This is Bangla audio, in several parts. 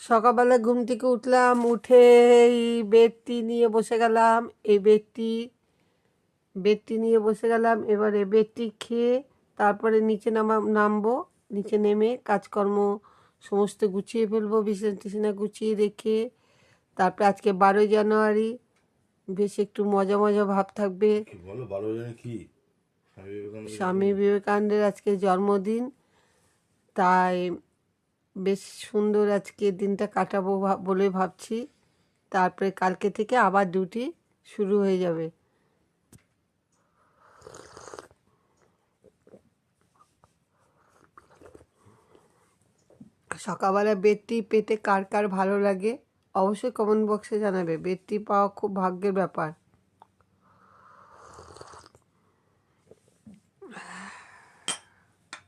সকালবেলা ঘুম থেকে উঠলাম উঠে এই বেডটি নিয়ে বসে গেলাম এই বেডটি বেডটি নিয়ে বসে গেলাম এবারে বেডটি খেয়ে তারপরে নিচে নামা নামবো নিচে নেমে কাজকর্ম সমস্ত গুছিয়ে ফেলব বিছানা টিছানা গুছিয়ে রেখে তারপরে আজকে বারোই জানুয়ারি বেশ একটু মজা মজা ভাব থাকবে। স্বামী বিবেকানন্দের আজকে জন্মদিন তাই বেশ সুন্দর আজকে দিনটা কাটাবো বলে ভাবছি। তারপরে কালকে থেকে আবার ডিউটি শুরু হয়ে যাবে। সকালবেলা বেডটি পেতে কার কার ভালো লাগে? অবশ্যই কমেন্ট বক্সে জানাবে। বেডটি পাওয়া খুব ভাগ্যের ব্যাপার।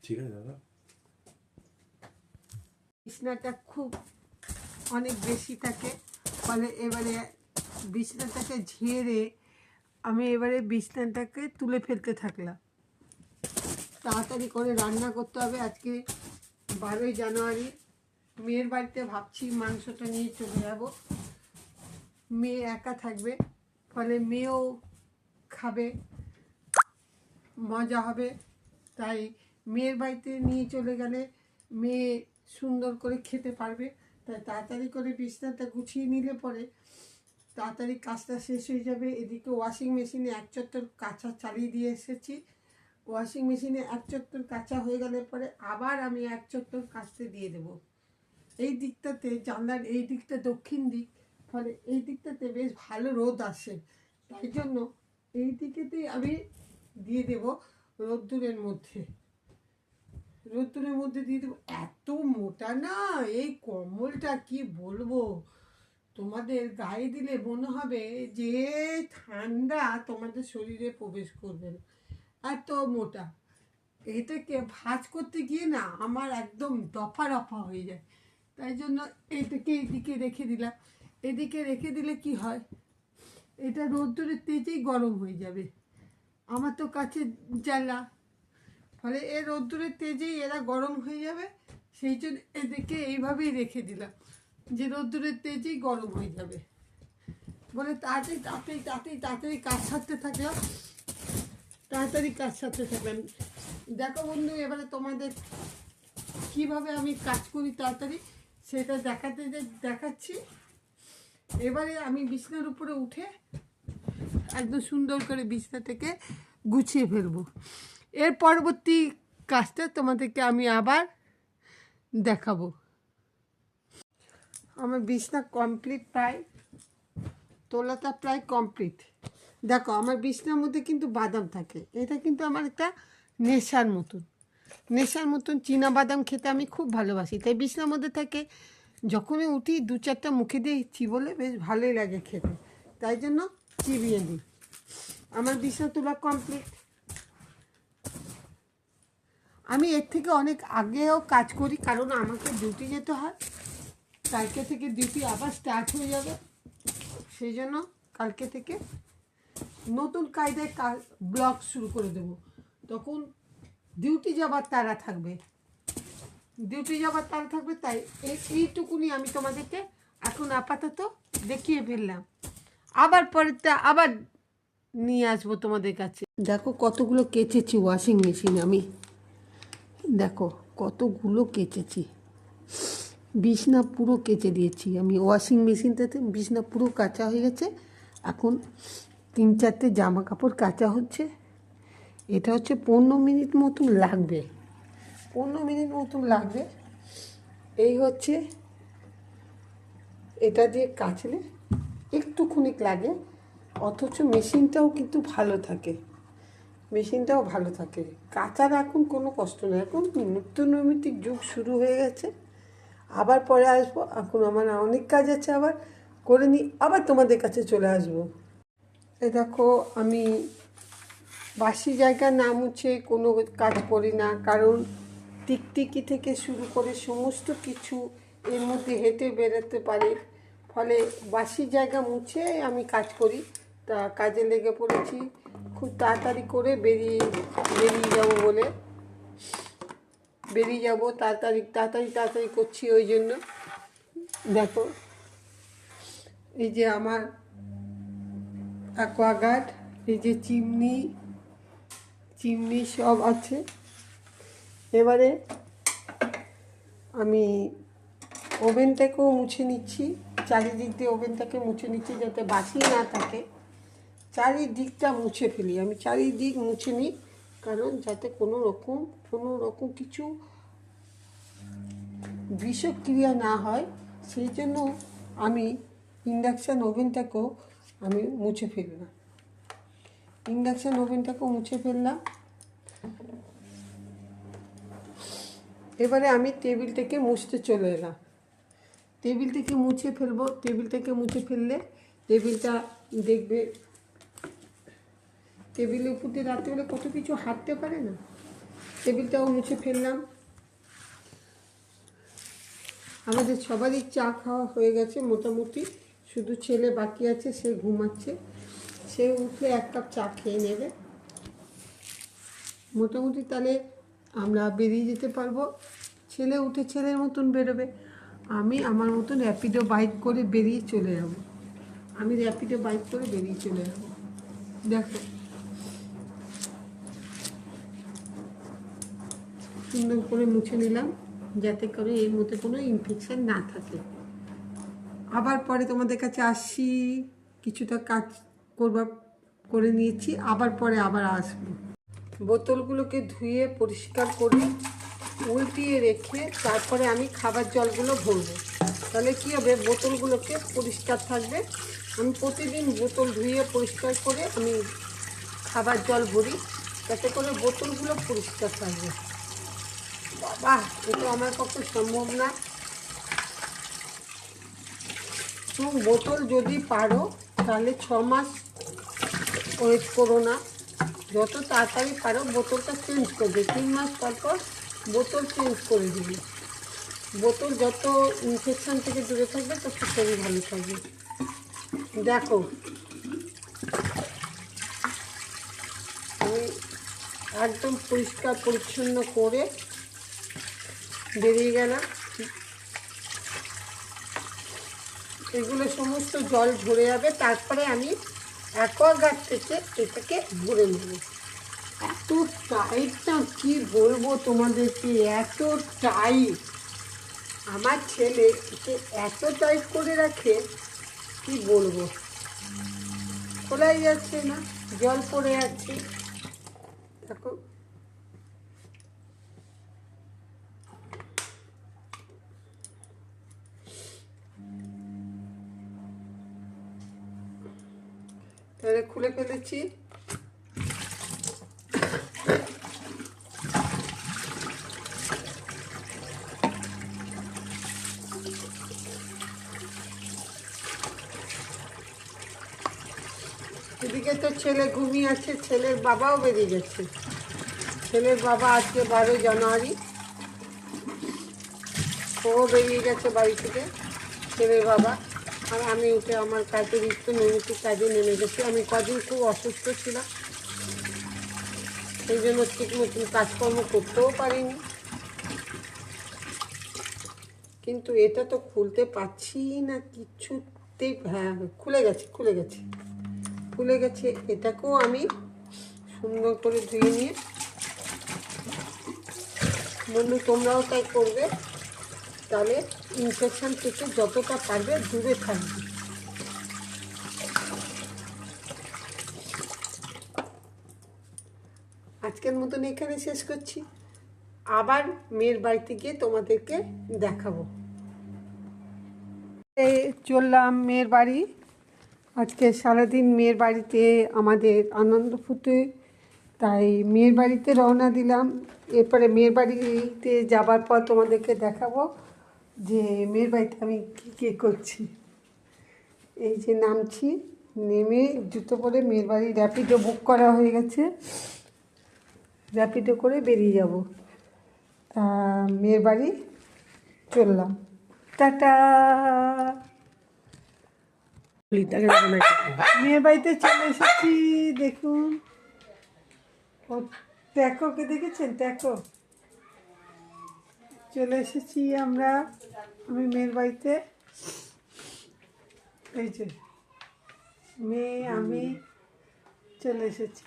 ঠিক আছে বিছনাটা খুব অনেক বেশি থাকে। ফলে এবারে বিছনাটাকে ঝেড়ে আমি এবারে বিছনাটাকে তুলে ফেলতে থাকলাম। তাড়াতাড়ি করে রান্না করতে হবে। আজকে বারোই জানুয়ারি। মেয়ের বাড়িতে ভাবছি মাংসটা নিয়ে চলে যাব। মেয়ে একা থাকবে, ফলে মেয়েও খাবে, মজা হবে। তাই মেয়ের বাড়িতে নিয়ে চলে গেলে মেয়ে সুন্দর করে খেতে পারবে। তাই তাড়াতাড়ি করে বিছনাটা গুছিয়ে নিলে পরে তাড়াতাড়ি কাজটা শেষ হয়ে যাবে। এদিকে ওয়াশিং মেশিনে এক চত্বর কাঁচা চালিয়ে দিয়ে এসেছি। ওয়াশিং মেশিনে এক চত্বর কাঁচা হয়ে গেলে পরে আবার আমি এক চত্বর কাচতে দিয়ে দেব। এই দিকটাতে জানলার এই দিকটা দক্ষিণ দিক, ফলে এই দিকটাতে বেশ ভালো রোদ আসে। তাই জন্য এই দিকেতেই আমি দিয়ে দেব রোদ্দুরের মধ্যে। রোদ্দুরের মধ্যে দিয়ে দেবো। এত মোটা না, এই কম্বলটা কি বলব? তোমাদের গায়ে দিলে মনে হবে যে ঠান্ডা, তোমাদের শরীরে প্রবেশ করবে না। এত মোটা। এটাকে ভাঁজ করতে গিয়ে না আমার একদম দফা রফা হয়ে যায়। তাই জন্য এটাকে এদিকে রেখে দিলাম। এদিকে রেখে দিলে কি হয়? এটা রোদ্দুরের তেজেই গরম হয়ে যাবে। আমার তো কাছে জ্বালা। ফলে এর রোদ্দুরের তেজেই এরা গরম হয়ে যাবে, সেই জন্য এদেরকে এইভাবেই রেখে দিলাম, যে রোদ্দুরের তেজেই গরম হয়ে যাবে। বলে তাড়াতাড়ি তাড়াতাড়ি তাড়াতাড়ি তাড়াতাড়ি কাজ সারতে থাকলাম তাড়াতাড়ি কাজ সারতে থাকলাম দেখো বন্ধু, এবারে তোমাদের কীভাবে আমি কাজ করি তাড়াতাড়ি, সেটা দেখাতে দেখাচ্ছি। এবারে আমি বিছনার উপরে উঠে একদম সুন্দর করে বিছনা থেকে গুছিয়ে ফেলব। এর পরবর্তী কাজটা তোমাদেরকে আমি আবার দেখাবো। আমার বিছনা কমপ্লিট প্রায়, তোলাটা প্রায় কমপ্লিট দেখো, আমার বিছনার মধ্যে কিন্তু বাদাম থাকে। এটা কিন্তু আমার একটা নেশার মতন। নেশার মতন চীনা বাদাম খেতে আমি খুব ভালোবাসি। তাই বিছনার মধ্যে থাকে, যখনই উঠি, দু চারটা মুখে দিয়ে চিবলে বেশ ভালোই লাগে খেতে। তাই জন্য চিবিয়ে দিই। আমার বিছনা তোলা কমপ্লিট আমি এর থেকে অনেক আগেও কাজ করি, কারণ আমাকে ডিউটি যেতে হয়। কালকে থেকে ডিউটি আবার স্টার্ট হয়ে যাবে। সেই জন্য কালকে থেকে নতুন কায়দায় ব্লগ শুরু করে দেব। তখন ডিউটি যাবার তারা থাকবে। ডিউটি যাবার তারা থাকবে, তাই এই এইটুকুনি আমি তোমাদেরকে এখন আপাতত দেখিয়ে ফেললাম। আবার পরেরটা আবার নিয়ে আসব তোমাদের কাছে। দেখো কতগুলো কেচেছি ওয়াশিং মেশিন আমি। দেখো, কতগুলো কেচেছি। বিছনা পুরো কেচে দিয়েছি। আমি ওয়াশিং মেশিনটাতে বিছনা পুরো কাঁচা হয়ে গেছে। এখন তিন চারটে জামা কাপড় কাঁচা হচ্ছে। এটা হচ্ছে পনেরো মিনিট মতন লাগবে। পনেরো মিনিট মতন লাগবে। এই হচ্ছে এটা দিয়ে কাচলে একটুখানি লাগে। অথচ মেশিনটাও কিন্তু ভালো থাকে। মেশিনটাও ভালো থাকে। কাঁচার এখন কোনো কষ্ট নেই। এখন নৈমিত্তিক যুগ শুরু হয়ে গেছে। আবার পরে আসব। এখন আমার অনেক কাজ আছে আবার করে নিই আবার তোমাদের কাছে চলে আসব। এ দেখো, আমি বাসি জায়গা না মুছে কোনো কাজ করি না। কারণ টিকটিকি থেকে শুরু করে সমস্ত কিছু এর মধ্যে হেঁটে বেরোতে পারে। ফলে বাসি জায়গা মুছে আমি কাজ করি। তা কাজে লেগে পড়েছি। খুব তাড়াতাড়ি করে বেরিয়ে বেরিয়ে যাব বলে। বেরিয়ে যাব, তাড়াতাড়ি তাড়াতাড়ি তাড়াতাড়ি করছি ওই জন্য। দেখো, এই যে আমার অ্যাকোয়াগার্ড এই যে চিমনি চিমনি সব আছে। এবারে আমি ওভেনটাকেও মুছে নিচ্ছি, চারিদিক দিয়ে ওভেনটাকে মুছে নিচ্ছি যাতে বাসি না থাকে। চারিদিকটা মুছে ফেলি। আমি চারিদিক মুছে নিই, কারণ যাতে কোনো রকম কোনো রকম কিছু বিষক্রিয়া না হয়, সেই জন্য আমি ইন্ডাকশান ওভেনটাকেও আমি মুছে ফেললাম। ইন্ডাকশান ওভেনটাকেও মুছে ফেললাম। এবারে আমি টেবিলটাকে মুছতে চলে এলাম। টেবিলটাকে মুছে ফেলব। টেবিলটাকে মুছে ফেললে টেবিলটা দেখবে টেবিলের উপর দিয়ে রাত্রেবেলা কত কিছু হাঁটতে পারে না? টেবিলটাও মুছে ফেললাম। আমাদের সবারই চা খাওয়া হয়ে গেছে মোটামুটি। শুধু ছেলে বাকি আছে, সে ঘুমাচ্ছে। সে উঠে এক কাপ চা খেয়ে নেবে। মোটামুটি তাহলে আমরা বেরিয়ে যেতে পারব। ছেলে উঠে ছেলের মতন বেরোবে। আমি আমার মতন র্যাপিডো বাইক করে বেরিয়ে চলে যাব। আমি র্যাপিডো বাইক করে বেরিয়ে চলে যাব। দেখো। সুন্দর করে মুছে নিলাম, যাতে করে এর মধ্যে কোনো ইনফেকশান না থাকে। আবার পরে তোমাদের কাছে আসছি, কিছুটা কাজ করবার, করে নিয়েছি, আবার পরে আবার আসব। বোতলগুলোকে ধুয়ে পরিষ্কার করে উল্টিয়ে রেখে তারপরে আমি খাবার জলগুলো ভরবো। তাহলে কী হবে? বোতলগুলোকে পরিষ্কার থাকবে। আমি প্রতিদিন বোতল ধুয়ে পরিষ্কার করে আমি খাবার জল ভরি, যাতে করে বোতলগুলো পরিষ্কার থাকবে। বাবা এটা আমার পক্ষে সম্ভব না। বোতল যদি পারো, তাহলে ছ মাস ওয়েট করো না। যত তাড়াতাড়ি পারো, বোতলটা চেঞ্জ করবে তিন মাস পর পর বোতল চেঞ্জ করে দিবে। বোতল যত ইনফেকশন থেকে দূরে থাকবে, তত শরীর ভালো থাকবে। দেখো, আমি একদম পরিষ্কার পরিচ্ছন্ন করে বেরিয়ে গেলাম। এগুলো সমস্ত জল ঝরে যাবে, তারপরে আমি অ্যাকোয়াগার্ড থেকে এটাকে ভরে নেব। এত টাইট না, কী বলব তোমাদেরকে, এত টাইট আমার ছেলে একে এত টাইট করে রাখে, কি বলব? খোলাই যাচ্ছে না, জল পড়ে যাচ্ছে। দেখো। তাহলে খুলে ফেলেছি। এদিকে তো ছেলে ঘুমিয়ে আছে, ছেলের বাবাও বেরিয়ে গেছে। ছেলের বাবা আজকে বারোই জানুয়ারি। ও বেরিয়ে গেছে বাড়ি থেকে, ছেলের বাবা। আর আমি উঠে আমার কাজে নিত্য নৈমিত্তিক কাজে নেমে গেছি। আমি কদিন খুব অসুস্থ ছিলাম, সেই জন্য ঠিক মতন কাজকর্ম করতেও পারিনি। কিন্তু এটা তো খুলতে পারছি না, কিছুতেই হ্যাঁ খুলে গেছে খুলে গেছে। খুলে গেছে, এটাকেও আমি সুন্দর করে ধুয়ে নিয়ে বন্ধু তোমরাও তাই করবে। তাহলে ইনফেকশান থেকে যতটা পারবে দূরে থাকবে। আজকের মতন এখানে শেষ করছি। আবার মেয়ের বাড়িতে গিয়ে তোমাদেরকে দেখাবো। চললাম মেয়ের বাড়ি। আজকে সারাদিন মেয়ের বাড়িতে আমাদের আনন্দ ফুটে, তাই মেয়ের বাড়িতে রওনা দিলাম। এরপরে মেয়ের বাড়িতে যাবার পর তোমাদেরকে দেখাবো। যে মেয়ের বাড়িতে আমি কী কী করছি? এই যে নামছি নেমে জুতো পরে মেয়ের বাড়ি র্যাপিডো বুক করা হয়ে গেছে। র্যাপিডো করে বেরিয়ে যাব। তা মেয়ের বাড়ি চললাম। টাটা! মেয়ের বাড়িতে চলে এসেছি দেখুন। ও ট্যাকোকে দেখেছেন? ট্যাকো চলে এসেছি আমরা। আমি মেয়ের বাড়িতে। এই যে মেয়ে আমি চলে এসেছি।